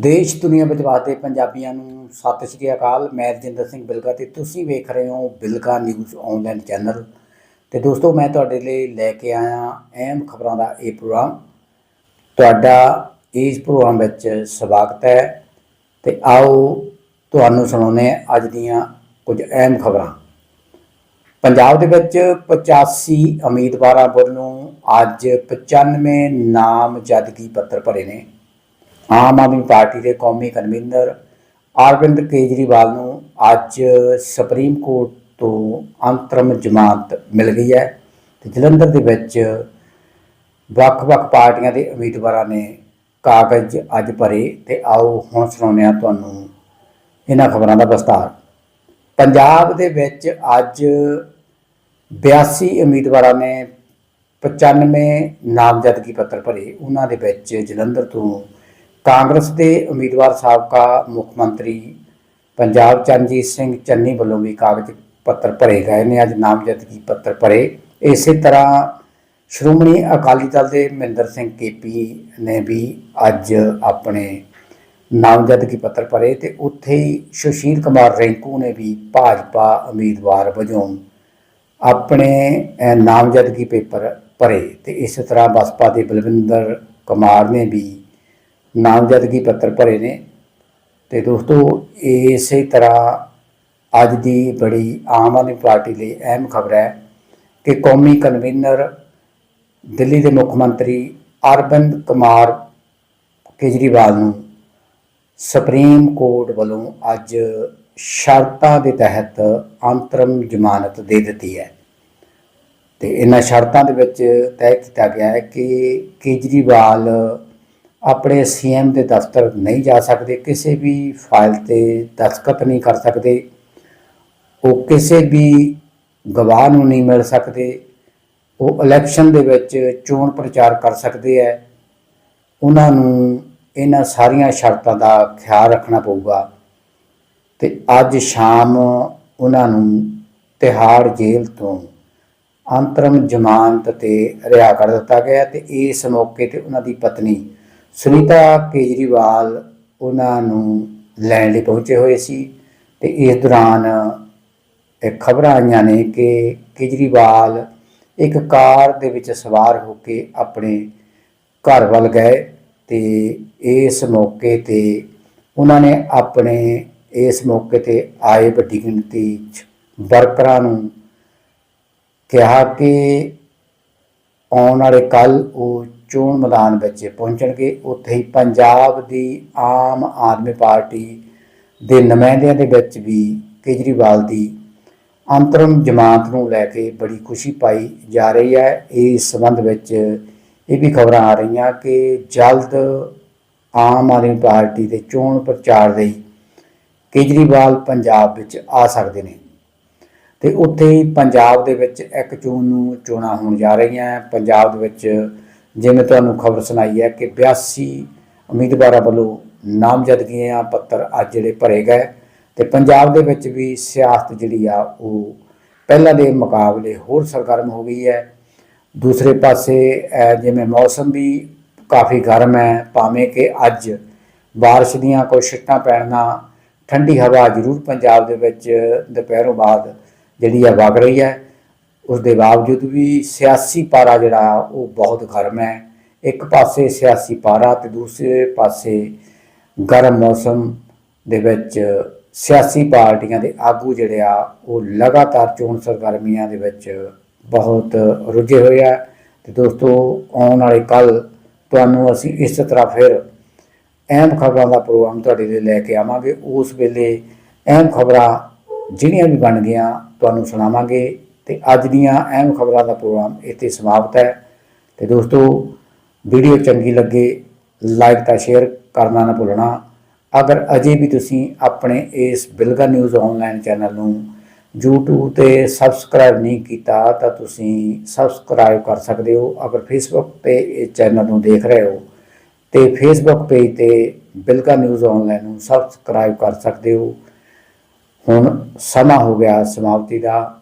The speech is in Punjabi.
ਦੇਸ਼ ਦੁਨੀਆ ਵਿੱਚ ਵਸਦੇ ਪੰਜਾਬੀਆਂ ਨੂੰ ਸਤਿ ਸ਼੍ਰੀ ਅਕਾਲ। ਮੈਂ ਰਜਿੰਦਰ ਸਿੰਘ ਬਿਲਗਾ ਤੇ ਤੁਸੀਂ ਵੇਖ ਰਹੇ ਹੋ ਬਿਲਗਾ ਨਿਊਜ਼ ਆਨਲਾਈਨ ਚੈਨਲ। ਤੇ ਦੋਸਤੋ, ਮੈਂ ਤੁਹਾਡੇ ਲਈ ਲੈ ਕੇ ਆਇਆ ਅਹਿਮ ਖਬਰਾਂ ਦਾ ਇਹ ਪ੍ਰੋਗਰਾਮ। ਤੁਹਾਡਾ ਇਸ ਪ੍ਰੋਗਰਾਮ ਵਿੱਚ ਸਵਾਗਤ ਹੈ। ਤੇ ਆਓ ਤੁਹਾਨੂੰ ਸੁਣਾਉਂਦੇ ਹਾਂ ਅੱਜ ਦੀਆਂ ਕੁਝ ਅਹਿਮ ਖਬਰਾਂ। ਪੰਜਾਬ ਦੇ ਵਿੱਚ 85 ਉਮੀਦਵਾਰਾਂ ਵੱਲੋਂ ਅੱਜ 95 ਨਾਮਜ਼ਦਗੀ ਪੱਤਰ ਭਰੇ ਨੇ। ਆਮ ਆਦਮੀ ਪਾਰਟੀ ਦੇ ਕੌਮੀ ਕਨਵੀਨਰ ਅਰਵਿੰਦ ਕੇਜਰੀਵਾਲ ਨੂੰ ਅੱਜ ਸੁਪਰੀਮ ਕੋਰਟ ਤੋਂ ਅੰਤਰਮ ਜ਼ਮਾਨਤ ਮਿਲ ਗਈ ਹੈ ਤੇ ਜਲੰਧਰ ਦੇ ਵਿੱਚ ਵੱਖ-ਵੱਖ ਪਾਰਟੀਆਂ ਦੇ ਉਮੀਦਵਾਰਾਂ ਨੇ ਕਾਗਜ਼ ਅੱਜ ਭਰੇ ਤੇ ਆਓ ਹੁਣ ਸੁਣਾਉਂਦੇ ਹਾਂ ਤੁਹਾਨੂੰ ਇਹਨਾਂ ਖਬਰਾਂ ਦਾ ਵਿਸਤਾਰ। ਪੰਜਾਬ ਦੇ ਵਿੱਚ ਅੱਜ 82 ਉਮੀਦਵਾਰਾਂ ਨੇ 95 ਨਾਮਜ਼ਦਗੀ ਪੱਤਰ ਭਰੇ। ਉਹਨਾਂ ਦੇ ਵਿੱਚ ਜਲੰਧਰ ਤੋਂ ਕਾਂਗਰਸ ਦੇ ਉਮੀਦਵਾਰ ਸਾਬਕਾ ਮੁੱਖ ਮੰਤਰੀ ਪੰਜਾਬ ਚਰਨਜੀਤ ਸਿੰਘ ਚੰਨੀ ਵੱਲੋਂ ਵੀ ਕਾਗਜ਼ ਪੱਤਰ ਭਰੇ ਗਏ ਨੇ, ਅੱਜ ਨਾਮਜ਼ਦਗੀ ਪੱਤਰ ਭਰੇ। ਇਸੇ ਤਰ੍ਹਾਂ ਸ਼੍ਰੋਮਣੀ ਅਕਾਲੀ ਦਲ ਦੇ ਮਹਿੰਦਰ ਸਿੰਘ ਕੇਪੀ ਨੇ ਵੀ ਅੱਜ ਆਪਣੇ ਨਾਮਜ਼ਦਗੀ ਪੱਤਰ ਭਰੇ ਤੇ ਉੱਥੇ ਹੀ ਸੁਸ਼ੀਲ ਕੁਮਾਰ ਰੈਂਕੂ ਨੇ ਵੀ ਭਾਜਪਾ ਉਮੀਦਵਾਰ ਵਜੋਂ ਆਪਣੇ ਨਾਮਜ਼ਦਗੀ ਪੇਪਰ ਭਰੇ ਤੇ ਇਸੇ ਤਰ੍ਹਾਂ ਬਸਪਾ ਦੇ ਬਲਵਿੰਦਰ ਕੁਮਾਰ ਨੇ ਵੀ ਨਾਮਜ਼ਦਗੀ ਪੱਤਰ ਭਰੇ ਨੇ। ਤੇ ਦੋਸਤੋ, ਇਸੇ ਤਰ੍ਹਾਂ ਅੱਜ ਦੀ ਬੜੀ ਆਮ ਆਦਮੀ ਪਾਰਟੀ ਲਈ ਅਹਿਮ ਖਬਰ ਹੈ ਕਿ ਕੌਮੀ ਕਨਵੀਨਰ ਦਿੱਲੀ ਦੇ ਮੁੱਖ ਮੰਤਰੀ ਅਰਵਿੰਦ ਕੁਮਾਰ ਕੇਜਰੀਵਾਲ ਨੂੰ ਸੁਪਰੀਮ ਕੋਰਟ ਵੱਲੋਂ ਅੱਜ ਸ਼ਰਤਾਂ ਦੇ ਤਹਿਤ ਅੰਤਰਮ ਜ਼ਮਾਨਤ ਦੇ ਦਿੱਤੀ ਹੈ। ਤੇ ਇਹਨਾਂ ਸ਼ਰਤਾਂ ਦੇ ਵਿੱਚ ਤੈਅ ਕੀਤਾ ਗਿਆ ਹੈ ਕਿ ਕੇਜਰੀਵਾਲ ਆਪਣੇ ਸੀਐਮ ਦੇ ਦਫ਼ਤਰ ਨਹੀਂ ਜਾ ਸਕਦੇ, ਕਿਸੇ ਵੀ ਫਾਈਲ ਤੇ ਦਸਤਖਤ ਨਹੀਂ ਕਰ ਸਕਦੇ, ਉਹ ਕਿਸੇ ਵੀ ਗਵਾਹ ਨੂੰ ਨਹੀਂ ਮਿਲ ਸਕਦੇ, ਉਹ ਇਲੈਕਸ਼ਨ ਦੇ ਵਿੱਚ ਚੋਣ ਪ੍ਰਚਾਰ ਕਰ ਸਕਦੇ ਹੈ, ਉਹਨਾਂ ਨੂੰ ਇਹਨਾਂ ਸਾਰੀਆਂ ਸ਼ਰਤਾਂ ਦਾ ਖਿਆਲ ਰੱਖਣਾ ਪਊਗਾ। ਤੇ ਅੱਜ ਸ਼ਾਮ ਉਹਨਾਂ ਨੂੰ ਤਿਹਾੜ ਜੇਲ੍ਹ ਤੋਂ ਅੰਤਰਮ ਜ਼ਮਾਨਤ ਤੇ ਰਿਹਾ ਕਰ ਦਿੱਤਾ ਗਿਆ ਤੇ ਇਸ ਮੌਕੇ ਤੇ ਉਹਨਾਂ ਦੀ ਪਤਨੀ ਸੁਨੀਤਾ ਕੇਜਰੀਵਾਲ ਉਹਨਾਂ ਨੂੰ ਲੈਣ ਲਈ ਪਹੁੰਚੇ ਹੋਏ ਸੀ ਤੇ ਇਸ ਦੌਰਾਨ ਇਹ ਖਬਰਾਂ ਆਈਆਂ ਨੇ ਕਿ ਕੇਜਰੀਵਾਲ ਇੱਕ ਕਾਰ ਦੇ ਵਿੱਚ ਸਵਾਰ ਹੋ ਕੇ ਆਪਣੇ ਘਰ ਵੱਲ ਗਏ ਤੇ ਇਸ ਮੌਕੇ ਤੇ ਉਹਨਾਂ ਨੇ ਆਪਣੇ ਇਸ ਮੌਕੇ ਤੇ ਆਏ ਵੱਡੀ ਗਿਣਤੀ ਵਰਕਰਾਂ ਨੂੰ ਕਿਹਾ ਕਿ ਆਉਣ ਵਾਲੇ ਕੱਲ ਉਹ ਚੋਣ ਮੈਦਾਨ ਵਿੱਚ ਪਹੁੰਚਣਗੇ। ਉੱਥੇ ਹੀ ਪੰਜਾਬ ਦੀ ਆਮ ਆਦਮੀ ਪਾਰਟੀ ਦੇ ਨੁਮਾਇੰਦਿਆਂ ਦੇ ਵਿੱਚ ਵੀ ਕੇਜਰੀਵਾਲ ਦੀ ਅੰਤਰਮ ਜਮਾਤ ਨੂੰ ਲੈ ਕੇ ਬੜੀ ਖੁਸ਼ੀ ਪਾਈ ਜਾ ਰਹੀ ਹੈ। ਇਸ ਸੰਬੰਧ ਵਿੱਚ ਇਹ ਵੀ ਖਬਰਾਂ ਆ ਰਹੀਆਂ ਕਿ ਜਲਦ ਆਮ ਆਦਮੀ ਪਾਰਟੀ ਦੇ ਚੋਣ ਪ੍ਰਚਾਰ ਲਈ ਕੇਜਰੀਵਾਲ ਪੰਜਾਬ ਵਿੱਚ ਆ ਸਕਦੇ ਨੇ। ਤੇ ਉੱਥੇ ਹੀ ਪੰਜਾਬ ਦੇ ਵਿੱਚ ਇੱਕ ਜੂਨ ਨੂੰ ਚੋਣਾਂ ਹੋਣ ਜਾ ਰਹੀਆਂ। ਪੰਜਾਬ ਦੇ ਵਿੱਚ ਜਿਵੇਂ ਤੁਹਾਨੂੰ ਖਬਰ ਸੁਣਾਈ ਹੈ ਕਿ 82 ਉਮੀਦਵਾਰਾਂ ਵੱਲੋਂ ਨਾਮਜ਼ਦਗੀਆਂ ਪੱਤਰ ਅੱਜ ਜਿਹੜੇ ਭਰੇ ਗਏ ਤੇ ਪੰਜਾਬ ਦੇ ਵਿੱਚ ਵੀ ਸਿਆਸਤ ਜਿਹੜੀ ਆ ਉਹ ਪਹਿਲਾਂ ਦੇ ਮੁਕਾਬਲੇ ਹੋਰ ਸਰਗਰਮ ਹੋ ਗਈ ਹੈ। ਦੂਸਰੇ ਪਾਸੇ ਜਿਵੇਂ ਮੌਸਮ ਵੀ ਕਾਫੀ ਗਰਮ ਹੈ, ਭਾਵੇਂ ਕਿ ਅੱਜ ਬਾਰਿਸ਼ ਦੀਆਂ ਕੋਈ ਛਿੱਟਾਂ ਪੈਣ ਨਾਲ ਠੰਡੀ ਹਵਾ ਜ਼ਰੂਰ ਪੰਜਾਬ ਦੇ ਵਿੱਚ ਦੁਪਹਿਰੋਂ ਬਾਅਦ ਜਿਹੜੀ ਆ ਵਗ ਰਹੀ ਹੈ। ਉਸ ਦੇ ਬਾਵਜੂਦ ਵੀ ਸਿਆਸੀ ਪਾਰਾ ਜਿਹੜਾ, ਉਹ ਬਹੁਤ ਗਰਮ ਹੈ। ਇੱਕ ਪਾਸੇ ਸਿਆਸੀ ਪਾਰਾ ਤੇ ਦੂਸਰੇ ਪਾਸੇ ਗਰਮ ਮੌਸਮ ਦੇ ਵਿੱਚ ਸਿਆਸੀ ਪਾਰਟੀਆਂ ਦੇ ਆਗੂ ਜਿਹੜੇ ਆ, ਉਹ ਲਗਾਤਾਰ ਚੋਣ ਸਰਗਰਮੀਆਂ ਦੇ ਵਿੱਚ ਬਹੁਤ ਰੁੱਝੇ ਹੋਏ ਆ। ਤੇ ਦੋਸਤੋ, ਆਉਣ ਵਾਲੇ ਕੱਲ ਤੁਹਾਨੂੰ ਅਸੀਂ ਇਸ ਤਰ੍ਹਾਂ ਫਿਰ ਅਹਿਮ ਖਬਰਾਂ ਦਾ ਪ੍ਰੋਗਰਾਮ ਤੁਹਾਡੇ ਲਈ ਲੈ ਕੇ ਆਵਾਂਗੇ। ਉਸ ਵੇਲੇ ਅਹਿਮ ਖਬਰਾਂ ਜਿਹੜੀਆਂ ਵੀ ਬਣ ਗਈਆਂ, ਤੁਹਾਨੂੰ ਸੁਣਾਵਾਂਗੇ। ਤੇ ਅੱਜ ਦੀਆਂ ਅਹਿਮ ਖਬਰਾਂ ਦਾ ਪ੍ਰੋਗਰਾਮ ਇੱਥੇ ਸਮਾਪਤ ਹੈ। ਤੇ ਦੋਸਤੋ, ਵੀਡੀਓ ਚੰਗੀ ਲੱਗੇ, ਲਾਈਕ ਤਾਂ ਸ਼ੇਅਰ ਕਰਨਾ ਨਾ ਭੁੱਲਣਾ। ਅਗਰ ਅਜੇ ਵੀ ਤੁਸੀਂ ਆਪਣੇ ਇਸ ਬਿਲਗਾ ਨਿਊਜ਼ ਆਨਲਾਈਨ ਚੈਨਲ ਨੂੰ YouTube ਤੇ ਸਬਸਕ੍ਰਾਈਬ ਨਹੀਂ ਕੀਤਾ, ਤਾਂ ਤੁਸੀਂ ਸਬਸਕ੍ਰਾਈਬ ਕਰ ਸਕਦੇ ਹੋ। ਅਗਰ Facebook ਤੇ ਇਸ ਚੈਨਲ ਨੂੰ ਦੇਖ ਰਹੇ ਹੋ, ਤੇ Facebook ਪੇਜ ਤੇ ਬਿਲਗਾ ਨਿਊਜ਼ ਆਨਲਾਈਨ ਨੂੰ ਸਬਸਕ੍ਰਾਈਬ ਕਰ ਸਕਦੇ ਹੋ। ਹੁਣ ਸਮਾਂ ਹੋ ਗਿਆ ਸਮਾਪਤੀ ਦਾ।